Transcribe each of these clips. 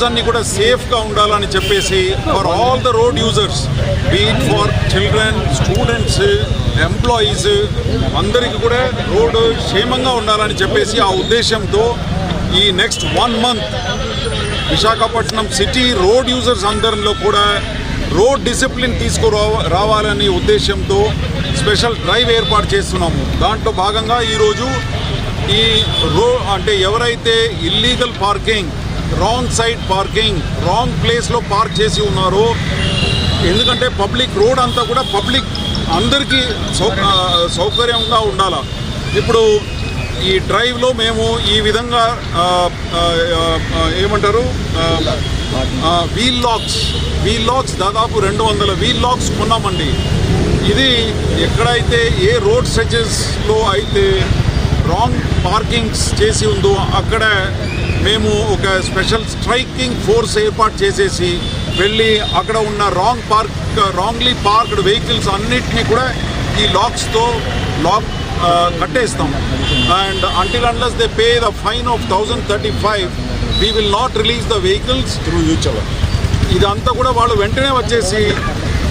Roads అన్ని కూడా సేఫ్గా ఉండాలని చెప్పేసి for all the road users be it for children students employees అందరికీ కూడా రోడ్డు క్షేమంగా ఉండాలని చెప్పేసి ఆ ఉద్దేశంతో ఈ next one month Visakhapatnam city road users అందరిలో కూడా రోడ్ డిసిప్లిన్ తీసుకురా రావాలనే ఉద్దేశంతో స్పెషల్ డ్రైవ్ ఏర్పాటు చేస్తున్నాము. దాంట్లో భాగంగా ఈరోజు ఈ రో అంటే ఎవరైతే illegal parking wrong side parking wrong ప్లేస్లో పార్క్ చేసి ఉన్నారు. ఎందుకంటే పబ్లిక్ రోడ్ అంతా కూడా పబ్లిక్ అందరికీ సౌ సౌకర్యంగా ఉండాలి. ఇప్పుడు ఈ డ్రైవ్లో మేము ఈ విధంగా ఏమంటారు? వీల్ లాక్స్ వీల్ లాక్స్ దాదాపు రెండు వందల వీల్ లాక్స్ కొన్నామండి. ఇది ఎక్కడైతే ఏ రోడ్ స్ట్రెచెస్లో అయితే రాంగ్ పార్కింగ్స్ చేసి ఉందో అక్కడ మేము ఒక స్పెషల్ స్ట్రైకింగ్ ఫోర్స్ ఏర్పాటు చేసేసి వెళ్ళి అక్కడ ఉన్న wrong park wrongly parked vehicles అన్నిటినీ కూడా ఈ లాక్స్తో lock కట్టేస్తాం and until unless they pay the fine of thousand thirty five we will not release the vehicles through future ఇదంతా కూడా వాళ్ళు వెంటనే వచ్చేసి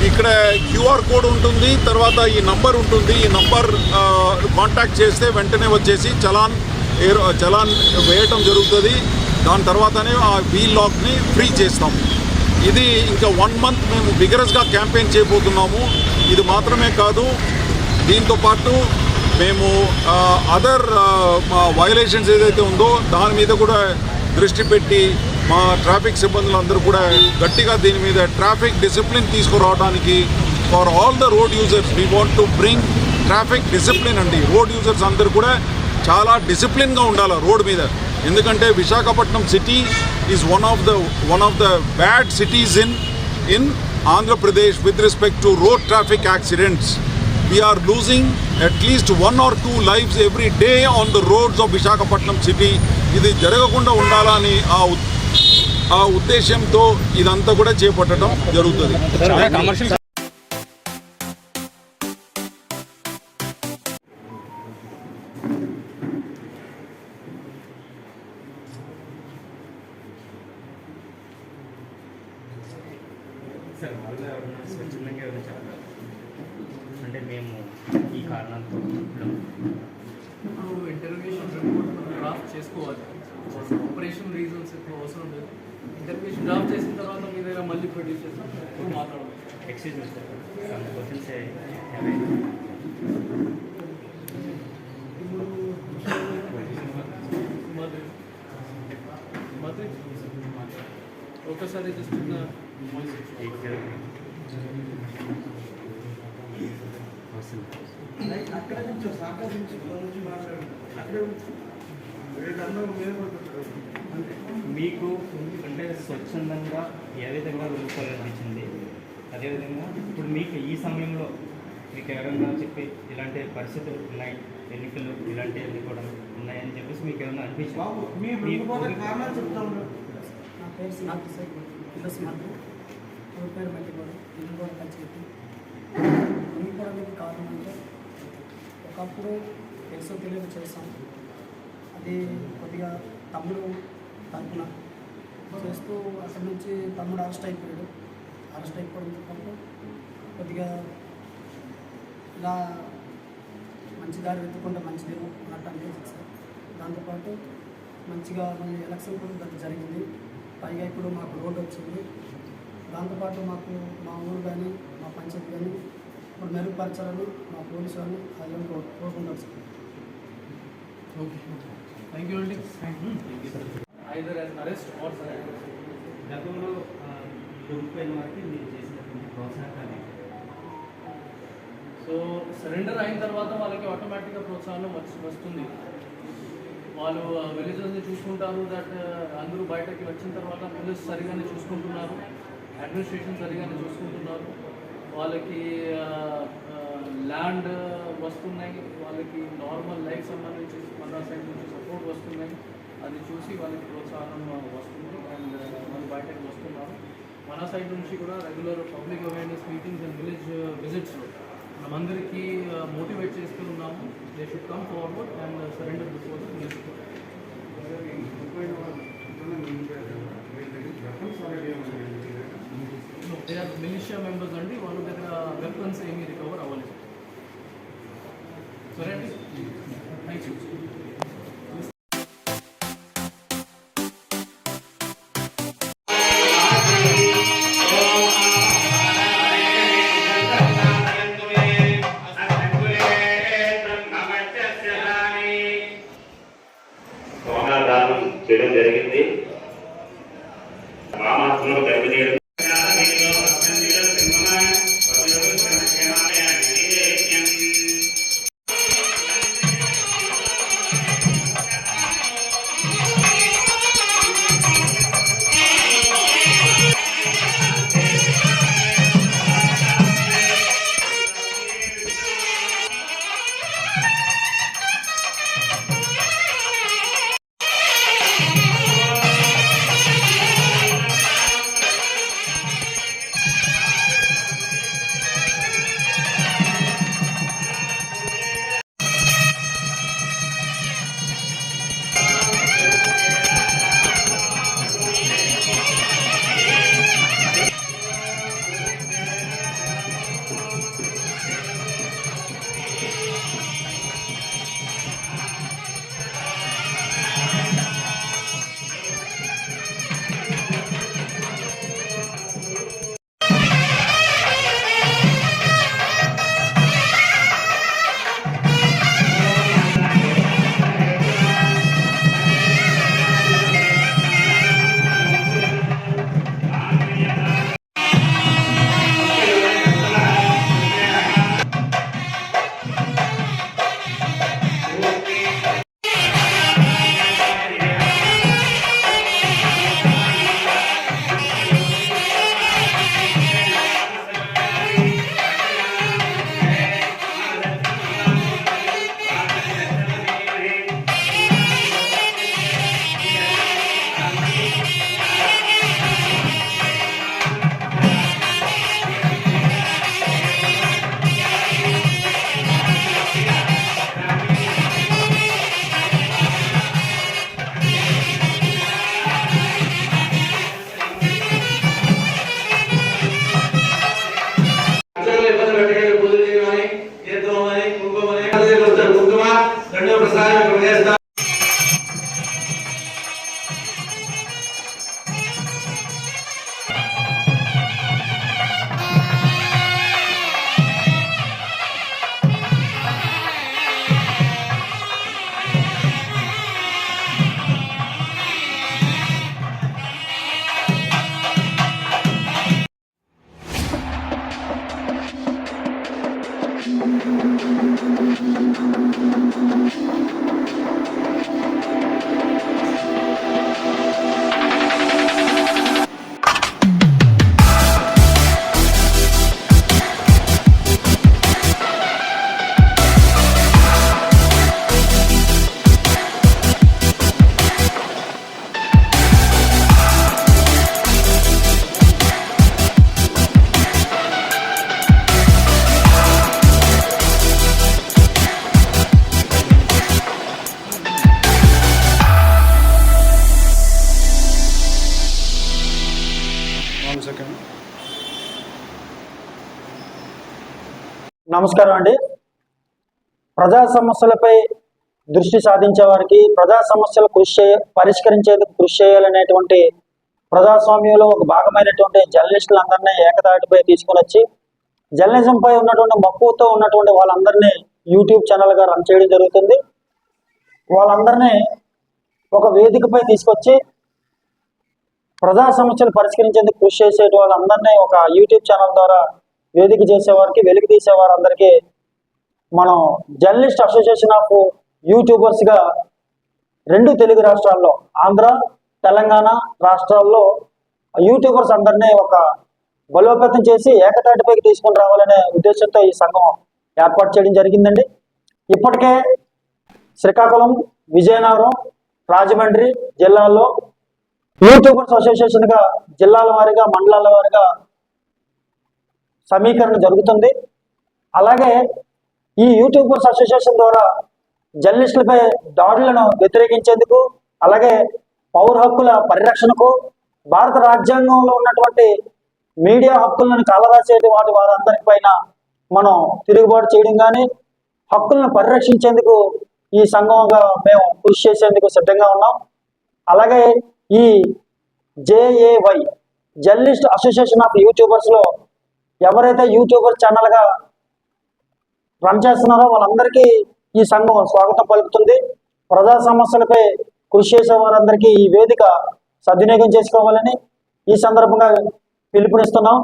ఇక్కడ క్యూఆర్ కోడ్ ఉంటుంది తర్వాత ఈ నంబర్ ఉంటుంది ఈ నంబర్ కాంటాక్ట్ చేస్తే వెంటనే వచ్చేసి చలాన్ ఏర్ చలాన్ వేయటం జరుగుతుంది. దాని తర్వాతనే ఆ వీల్ లాక్ని ఫ్రీ చేస్తాం. ఇది ఇంకా వన్ మంత్ మేము బిగరస్గా క్యాంపెయిన్ చేయబోతున్నాము. ఇది మాత్రమే కాదు దీంతో పాటు మేము అదర్ వయలేషన్స్ ఏదైతే ఉందో దాని మీద కూడా దృష్టి పెట్టి మా ట్రాఫిక్ సిబ్బందులందరూ కూడా గట్టిగా దీని మీద ట్రాఫిక్ డిసిప్లిన్ తీసుకురావడానికి for all the road users we want to bring traffic discipline అండి. రోడ్ యూజర్స్ అందరూ కూడా చాలా డిసిప్లిన్గా ఉండాలి రోడ్ మీద. ఎందుకంటే Visakhapatnam city is one of the one of the bad cities in in Andhra Pradesh with respect to road traffic accidents we are losing at least one or two lives every day on the roads of Visakhapatnam city ఇది జరగకుండా ఉండాలని ఆ ఆ ఉద్దేశంతో ఇదంతా కూడా చేపట్టడం జరుగుతుంది. ఇప్పుడు ఇంటర్వ్యూషన్ రిపోర్ట్ మనం డ్రాఫ్ట్ చేసుకోవాలి. ఆపరేషన్ రీజన్స్ ఎక్కువ అవసరం లేదు. ఇంటర్వ్యూషన్ డ్రాఫ్ట్ చేసిన తర్వాత మీ దగ్గర మళ్ళీ ప్రొడ్యూస్ చేస్తాం ఇప్పుడు మాట్లాడదాం. ఎక్స్క్యూజ్ మీ సార్ క్వశ్చన్స్ ఒకసారి జస్ట్ అక్కడ నుంచి సాగర్ నుంచి అక్కడ మీకు అంటే స్వచ్ఛందంగా ఏ విధంగా రూపాలనిపించింది అదేవిధంగా ఇప్పుడు మీకు ఈ సమయంలో మీకు ఎవరైనా చెప్పి ఇలాంటి పరిస్థితులు ఉన్నాయి ఎన్నికలు ఇలాంటివన్నీ కూడా ఉన్నాయని చెప్పేసి మీకు ఏమైనా అనిపించింది? బాబు కారణం అంటే ఒకప్పుడు తెలుసో తెలియదు చేస్తాం అది కొద్దిగా తమ్ముడు తరపున చేస్తూ అక్కడి నుంచి తమ్ముడు అరెస్ట్ అయిపోయాడు. అరెస్ట్ అయిపోవడంతో పాటు కొద్దిగా ఇలా మంచి దారి వెతుకుంటే మంచిదేమో అన్నట్టు అనిపించింది సార్. దాంతోపాటు మంచిగా మళ్ళీ ఎలక్షన్ కూడా గత జరిగింది. పైగా ఇప్పుడు మాకు రోడ్డు వచ్చింది. దాంతోపాటు మాకు మా ఊరు కానీ మా పంచాయతీ కానీ మెరుగుపరచాలని మా పోలీసు వాళ్ళని అయ్యం కోరుకుంటారు సార్ ఓకే. థ్యాంక్ యూ అండి ఐదర్ అరెస్ట్ ఆర్ గతంలో దొరికిపోయిన వారికి మీరు చేసినటువంటి ప్రోత్సాహకాలు ఏంటి? సో సరెండర్ అయిన తర్వాత వాళ్ళకి ఆటోమేటిక్గా ప్రోత్సాహం వచ్చి వస్తుంది. వాళ్ళు విలేజెస్ని చూసుకుంటారు దట్ అందరూ బయటకి వచ్చిన తర్వాత పోలీస్ సరిగానే చూసుకుంటున్నారు. అడ్మినిస్ట్రేషన్ సరిగానే చూసుకుంటున్నారు. వాళ్ళకి ల్యాండ్ వస్తున్నాయి వాళ్ళకి నార్మల్ లైఫ్ సంబంధించి మన సైడ్ నుంచి సపోర్ట్ వస్తున్నాయి అది చూసి వాళ్ళకి ప్రోత్సాహం వస్తుంది అండ్ వాళ్ళు బయటకు వస్తున్నారు మన సైడ్ నుంచి కూడా regular public awareness meetings and village visits మనమందరికీ motivate చేస్తూ ఉన్నాము they should come forward and surrender before the they are militia members అండి వాళ్ళ దగ్గర వెపన్స్ ఏమీ రికవర్ అవ్వలేదు. సరే నమస్కారం అండి. ప్రజా సమస్యలపై దృష్టి సాధించే వారికి ప్రజా సమస్యలు కృషి చేయ పరిష్కరించేందుకు కృషి చేయాలనేటువంటి ప్రజాస్వామ్యంలో ఒక భాగమైనటువంటి జర్నలిస్టులందరినీ ఏకతాటిపై తీసుకొని వచ్చి జర్నలిజంపై ఉన్నటువంటి మక్కువతో ఉన్నటువంటి వాళ్ళందరినీ యూట్యూబ్ ఛానల్గా రన్ చేయడం జరుగుతుంది. వాళ్ళందరినీ ఒక వేదికపై తీసుకొచ్చి ప్రజా సమస్యలు పరిష్కరించేందుకు కృషి చేసే వాళ్ళందరినీ ఒక యూట్యూబ్ ఛానల్ ద్వారా వేదిక చేసేవారికి వెలికి తీసేవారందరికీ మనం జర్నలిస్ట్ అసోసియేషన్ ఆఫ్ యూట్యూబర్స్గా రెండు తెలుగు రాష్ట్రాల్లో ఆంధ్ర తెలంగాణ రాష్ట్రాల్లో యూట్యూబర్స్ అందరినీ ఒక బలోపేతం చేసి ఏకతాటిపైకి తీసుకుని రావాలనే ఉద్దేశంతో ఈ సంఘం ఏర్పాటు చేయడం జరిగిందండి. ఇప్పటికే శ్రీకాకుళం విజయనగరం రాజమండ్రి జిల్లాల్లో యూట్యూబర్స్ అసోసియేషన్గా జిల్లాల వారీగా మండలాల వారీగా సమీకరణ జరుగుతుంది. అలాగే ఈ యూట్యూబర్స్ అసోసియేషన్ ద్వారా జర్నలిస్టులపై దాడులను వ్యతిరేకించేందుకు అలాగే పౌర హక్కుల పరిరక్షణకు భారత రాజ్యాంగంలో ఉన్నటువంటి మీడియా హక్కులను కాలరాసేటి వాటి వారందరి పైన మనం తిరుగుబాటు చేయడం కానీ హక్కులను పరిరక్షించేందుకు ఈ సంఘంగా మేము కృషి చేసేందుకు సిద్ధంగా ఉన్నాం. అలాగే ఈ జేఏవై జర్నలిస్ట్ అసోసియేషన్ ఆఫ్ యూట్యూబర్స్లో ఎవరైతే యూట్యూబర్ ఛానల్గా రన్ చేస్తున్నారో వాళ్ళందరికీ ఈ సంఘం స్వాగతం పలుకుతుంది. ప్రజా సమస్యలపై కృషి చేసే వారందరికీ ఈ వేదిక సద్వినియోగం చేసుకోవాలని ఈ సందర్భంగా పిలుపునిస్తున్నాం.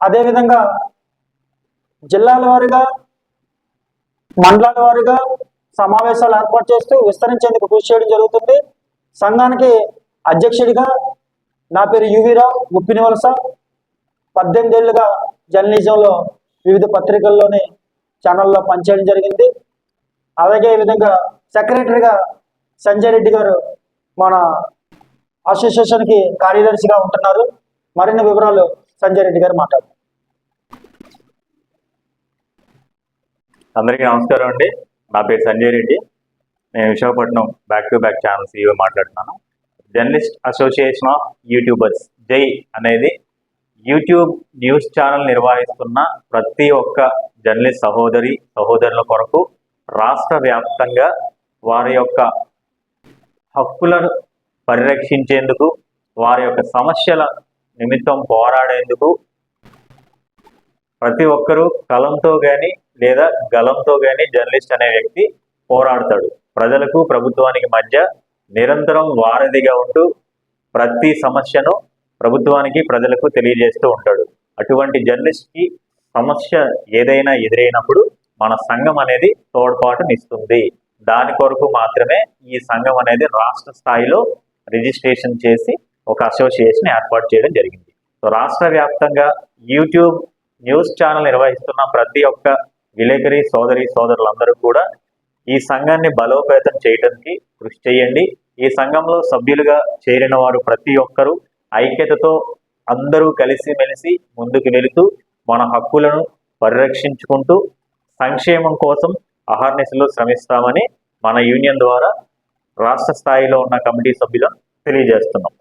అదేవిధంగా జిల్లాల వారీగా మండలాల వారీగా సమావేశాలు ఏర్పాటు చేస్తూ విస్తరించేందుకు కృషి చేయడం జరుగుతుంది. సంఘానికి అధ్యక్షుడిగా నా పేరు యువీరావు ఉప్పినివలస పద్దెనిమిది ఏళ్ళుగా జర్నలిజంలో వివిధ పత్రికల్లోని ఛానల్లో పనిచేయడం జరిగింది. అలాగే ఈ విధంగా సెక్రటరీగా సంజయ్ రెడ్డి గారు మన అసోసియేషన్కి కార్యదర్శిగా ఉంటున్నారు. మరిన్ని వివరాలు సంజయ్ రెడ్డి గారు మాట్లాడారు అందరికీ నమస్కారం అండి. నా పేరు సంజయ్ రెడ్డి. నేను Visakhapatnam back to back channel CEO మాట్లాడుతున్నాను. Journalist association of YouTubers JAY అనేది యూట్యూబ్ న్యూస్ ఛానల్ నిర్వహిస్తున్న ప్రతి ఒక్క జర్నలిస్ట్ సహోదరి సహోదరుల కొరకు రాష్ట్ర వ్యాప్తంగా వారి యొక్క హక్కులను పరిరక్షించేందుకు వారి యొక్క సమస్యల నిమిత్తం పోరాడేందుకు ప్రతి ఒక్కరూ కలంతో కానీ లేదా గలంతో కానీ జర్నలిస్ట్ అనే వ్యక్తి పోరాడతాడు. ప్రజలకు ప్రభుత్వానికి మధ్య నిరంతరం వారధిగా ఉంటూ ప్రతి సమస్యను ప్రభుత్వానికి ప్రజలకు తెలియజేస్తూ ఉంటాడు. అటువంటి జర్నలిస్ట్కి సమస్య ఏదైనా ఎదురైనప్పుడు మన సంఘం అనేది తోడ్పాటునిస్తుంది దాని కొరకు మాత్రమే ఈ సంఘం అనేది రాష్ట్ర స్థాయిలో రిజిస్ట్రేషన్ చేసి ఒక అసోసియేషన్ ఏర్పాటు చేయడం జరిగింది. సో రాష్ట్ర వ్యాప్తంగా యూట్యూబ్ న్యూస్ ఛానల్ నిర్వహిస్తున్న ప్రతి ఒక్క విలేకరి సోదరి సోదరులందరూ కూడా ఈ సంఘాన్ని బలోపేతం చేయడానికి కృషి చేయండి. ఈ సంఘంలో సభ్యులుగా చేరిన వారు ప్రతి ఒక్కరూ ఐక్యతతో అందరూ కలిసిమెలిసి ముందుకు వెళుతూ మన హక్కులను పరిరక్షించుకుంటూ సంక్షేమం కోసం అహర్నిశలు శ్రమిస్తామని మన యూనియన్ ద్వారా రాష్ట్ర స్థాయిలో ఉన్న కమిటీ సభ్యులను తెలియజేస్తున్నాం.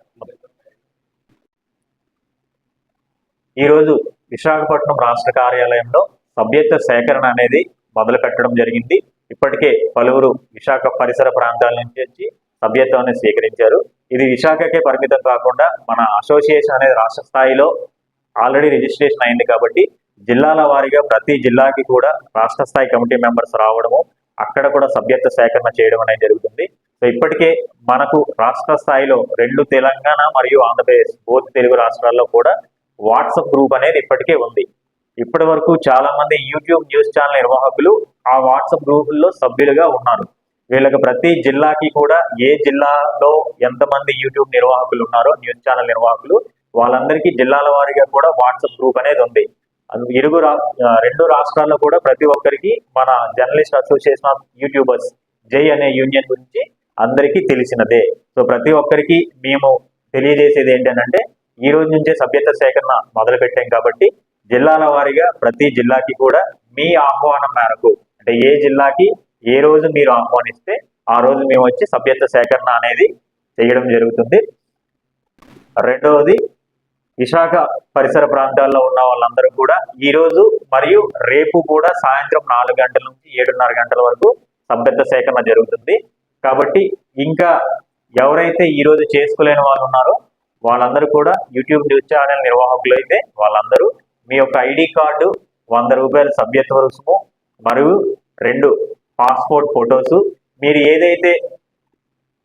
ఈరోజు విశాఖపట్నం రాష్ట్ర కార్యాలయంలో సభ్యత్వ సేకరణ అనేది మొదలు పెట్టడం జరిగింది. ఇప్పటికే పలువురు విశాఖ పరిసర ప్రాంతాల నుంచి వచ్చి సభ్యత్వాన్ని స్వీకరించారు. ఇది విశాఖకే పరిమితం కాకుండా మన అసోసియేషన్ అనేది రాష్ట్ర స్థాయిలో ఆల్రెడీ రిజిస్ట్రేషన్ అయింది కాబట్టి జిల్లాల వారీగా ప్రతి జిల్లాకి కూడా రాష్ట్ర స్థాయి కమిటీ మెంబర్స్ రావడము అక్కడ కూడా సభ్యత్వ సేకరణ చేయడం అనేది జరుగుతుంది. సో ఇప్పటికే మనకు రాష్ట్ర స్థాయిలో రెండు తెలంగాణ మరియు ఆంధ్రప్రదేశ్ బోత్ తెలుగు రాష్ట్రాల్లో కూడా వాట్సాప్ గ్రూప్ అనేది ఇప్పటికే ఉంది. ఇప్పటి వరకు చాలా మంది యూట్యూబ్ న్యూస్ ఛానల్ నిర్వాహకులు ఆ వాట్సాప్ గ్రూపుల్లో సభ్యులుగా ఉన్నారు. వీళ్ళకి ప్రతి జిల్లాకి కూడా ఏ జిల్లాలో ఎంతమంది యూట్యూబ్ నిర్వాహకులు ఉన్నారో న్యూస్ ఛానల్ నిర్వాహకులు వాళ్ళందరికీ జిల్లాల వారీగా కూడా వాట్సాప్ గ్రూప్ అనేది ఉంది. ఇరుగు రా రెండు రాష్ట్రాల్లో కూడా ప్రతి ఒక్కరికి మన జర్నలిస్ట్ అసోసియేషన్ ఆఫ్ యూట్యూబర్స్ జై అనే యూనియన్ గురించి అందరికీ తెలిసినదే. సో ప్రతి ఒక్కరికి మేము తెలియజేసేది ఏంటంటే ఈ రోజు నుంచే సభ్యత సేకరణ మొదలు పెట్టాం కాబట్టి జిల్లాల వారీగా ప్రతి జిల్లాకి కూడా మీ ఆహ్వానం మేరకు అంటే ఏ జిల్లాకి ఏ రోజు మీరు ఆహ్వానిస్తే ఆ రోజు మేము వచ్చి సభ్యత్వ సేకరణ అనేది చేయడం జరుగుతుంది. రెండవది విశాఖ పరిసర ప్రాంతాల్లో ఉన్న వాళ్ళందరూ కూడా ఈరోజు మరియు రేపు కూడా సాయంత్రం నాలుగు గంటల నుంచి ఏడున్నర గంటల వరకు సభ్యత్వ సేకరణ జరుగుతుంది. కాబట్టి ఇంకా ఎవరైతే ఈరోజు చేసుకోలేని వాళ్ళు ఉన్నారో వాళ్ళందరూ కూడా యూట్యూబ్ న్యూస్ ఛానల్ నిర్వాహకులు అయితే వాళ్ళందరూ మీ యొక్క ఐడి కార్డు వంద రూపాయల సభ్యత్వ రుసుము మరియు రెండు పాస్పోర్ట్ ఫొటోస్. మీరు ఏదైతే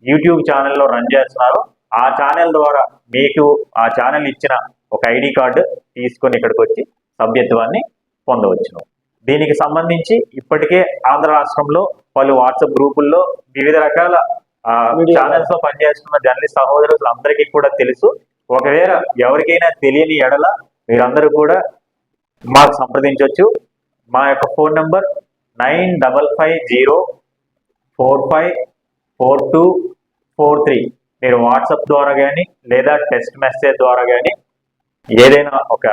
యూట్యూబ్ ఛానల్లో రన్ చేస్తున్నారో ఆ ఛానల్ ద్వారా మీకు ఆ ఛానల్ ఇచ్చిన ఒక ఐడి కార్డు తీసుకొని ఇక్కడికి వచ్చి సభ్యత్వాన్ని పొందవచ్చును. దీనికి సంబంధించి ఇప్పటికే ఆంధ్ర రాష్ట్రంలో పలు వాట్సాప్ గ్రూపుల్లో వివిధ రకాల. ఛానల్స్లో పనిచేస్తున్న జర్నలిస్ట్ సహోదరులు అందరికీ కూడా తెలుసు. ఒకవేళ ఎవరికైనా తెలియని ఎడల మీరందరూ కూడా మాకు సంప్రదించవచ్చు మా యొక్క phone number nine double five zero four five four two four three. మీరు వాట్సాప్ ద్వారా కానీ లేదా టెక్స్ట్ మెసేజ్ ద్వారా కానీ ఏదైనా ఒక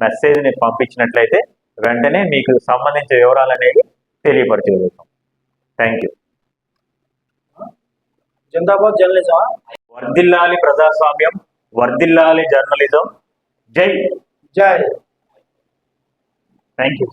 మెసేజ్ని పంపించినట్లయితే వెంటనే మీకు సంబంధించిన వివరాలు అనేవి తెలియపరచగలుగుతాం థ్యాంక్ యూ జిందాబాద్ జర్నలిజం వర్ధిల్లాలి ప్రజాస్వామ్యం వర్ధిల్లాలి జర్నలిజం. జై. జై. Thank you